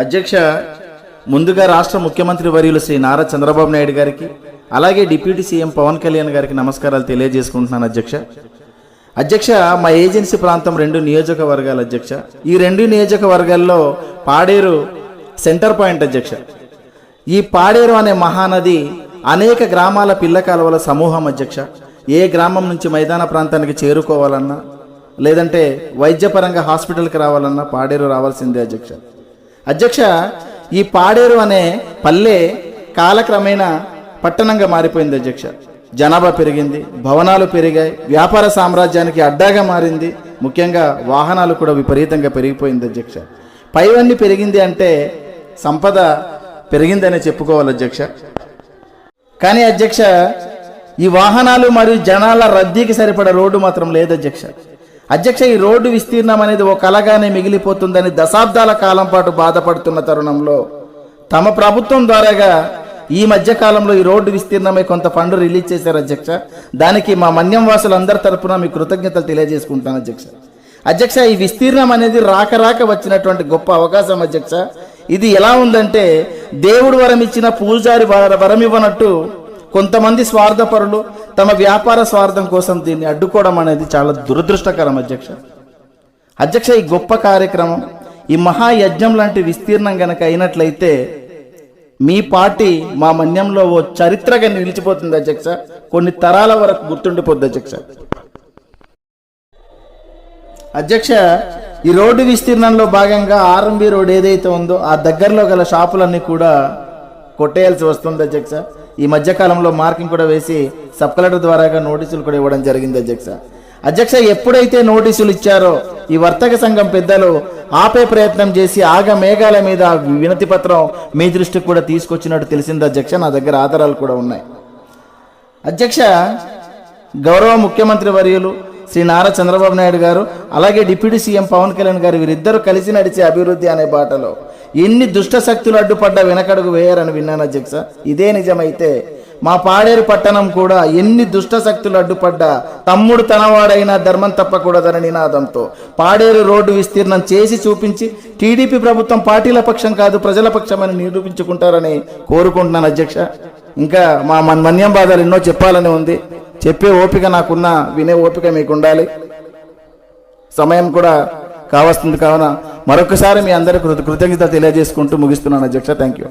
అధ్యక్ష ముందుగా రాష్ట్ర ముఖ్యమంత్రి వర్యులు శ్రీ నారా చంద్రబాబు నాయుడు గారికి అలాగే డిప్యూటీ సీఎం పవన్ కళ్యాణ్ గారికి నమస్కారాలు తెలియజేసుకుంటున్నాను అధ్యక్ష. అధ్యక్ష మా ఏజెన్సీ ప్రాంతం రెండు నియోజకవర్గాలు అధ్యక్ష. ఈ రెండు నియోజకవర్గాల్లో పాడేరు సెంటర్ పాయింట్ అధ్యక్ష. ఈ పాడేరు అనే మహానది అనేక గ్రామాల పిల్ల కాలువల సమూహం అధ్యక్ష. ఏ గ్రామం నుంచి మైదాన ప్రాంతానికి చేరుకోవాలన్నా లేదంటే వైద్యపరంగా హాస్పిటల్కి రావాలన్నా పాడేరు రావాల్సిందే అధ్యక్ష. అధ్యక్ష ఈ పాడేరు అనే పల్లె కాలక్రమేణా పట్టణంగా మారిపోయింది అధ్యక్ష. జనాభా పెరిగింది భవనాలు పెరిగాయి వ్యాపార సామ్రాజ్యానికి అడ్డాగా మారింది ముఖ్యంగా వాహనాలు కూడా విపరీతంగా పెరిగిపోయింది అధ్యక్ష. పైవన్నీ పెరిగింది అంటే సంపద పెరిగిందనే చెప్పుకోవాలి అధ్యక్ష. కానీ అధ్యక్ష ఈ వాహనాలు మరియు జనాల రద్దీకి సరిపడ రోడ్డు మాత్రం లేదు అధ్యక్ష. అధ్యక్ష ఈ రోడ్డు విస్తీర్ణం అనేది ఓ కలగానే మిగిలిపోతుందని దశాబ్దాల కాలం పాటు బాధపడుతున్న తరుణంలో తమ ప్రభుత్వం ద్వారాగా ఈ మధ్య కాలంలో ఈ రోడ్డు విస్తీర్ణమై కొంత ఫండ్ రిలీజ్ చేశారు అధ్యక్ష. దానికి మా మన్యం వాసులందరి తరపున మీ కృతజ్ఞతలు తెలియజేసుకుంటాను అధ్యక్ష. అధ్యక్ష ఈ విస్తీర్ణం అనేది రాక రాక వచ్చినటువంటి గొప్ప అవకాశం అధ్యక్ష. ఇది ఎలా ఉందంటే దేవుడు వరం ఇచ్చిన పూజారి వరం ఇవ్వనట్టు కొంతమంది స్వార్థపరులు తమ వ్యాపార స్వార్థం కోసం దీన్ని అడ్డుకోవడం అనేది చాలా దురదృష్టకరం అధ్యక్ష. అధ్యక్ష ఈ గొప్ప కార్యక్రమం ఈ మహాయజ్ఞం లాంటి విస్తీర్ణం గనక అయినట్లయితే మీ పార్టీ మా మన్యంలో ఓ చరిత్రగా నిలిచిపోతుంది అధ్యక్ష. కొన్ని తరాల వరకు గుర్తుండిపోద్ది అధ్యక్ష. అధ్యక్ష ఈ రోడ్డు విస్తీర్ణంలో భాగంగా ఆర్ఎంబి రోడ్ ఏదైతే ఉందో ఆ దగ్గరలో గల షాపులన్నీ కూడా కొట్టేయాల్సి వస్తుంది అధ్యక్ష. ఈ మధ్యకాలంలో మార్కింగ్ కూడా వేసి సబ్ కలెక్టర్ ద్వారాగా నోటీసులు కూడా ఇవ్వడం జరిగింది అధ్యక్ష. అధ్యక్ష ఎప్పుడైతే నోటీసులు ఇచ్చారో ఈ వర్తక సంఘం పెద్దలు ఆపే ప్రయత్నం చేసి ఆగ మేఘాల మీద వినతి పత్రం మీ దృష్టికి కూడా తీసుకొచ్చినట్టు తెలిసింది అధ్యక్ష. నా దగ్గర ఆధారాలు కూడా ఉన్నాయి. అధ్యక్ష గౌరవ ముఖ్యమంత్రి వర్యులు శ్రీ నారా చంద్రబాబు నాయుడు గారు అలాగే డిప్యూటీ సీఎం పవన్ కళ్యాణ్ గారు వీరిద్దరూ కలిసి నడిచే అభివృద్ధి అనే బాటలో ఎన్ని దుష్ట శక్తులు అడ్డుపడ్డా వెనకడుగు వేయరని విన్నాను అధ్యక్ష. ఇదే నిజమైతే మా పాడేరు పట్టణం కూడా ఎన్ని దుష్టశక్తులు అడ్డుపడ్డా తమ్ముడు తనవాడైన ధర్మం తప్పకూడదని నినాదంతో పాడేరు రోడ్డు విస్తీర్ణం చేసి చూపించి టీడీపీ ప్రభుత్వం పార్టీల పక్షం కాదు ప్రజల పక్షమని నిరూపించుకుంటారని కోరుకుంటున్నాను అధ్యక్ష. ఇంకా మా మన మన్యం బాధలు ఎన్నో చెప్పాలని ఉంది. చెప్పే ఓపిక నాకున్న వినే ఓపిక మీకు ఉండాలి సమయం కూడా కావస్తుంది కావున మరొకసారి మీ అందరి కృతజ్ఞత తెలియజేసుకుంటూ ముగిస్తున్నాను అధ్యక్ష. Thank you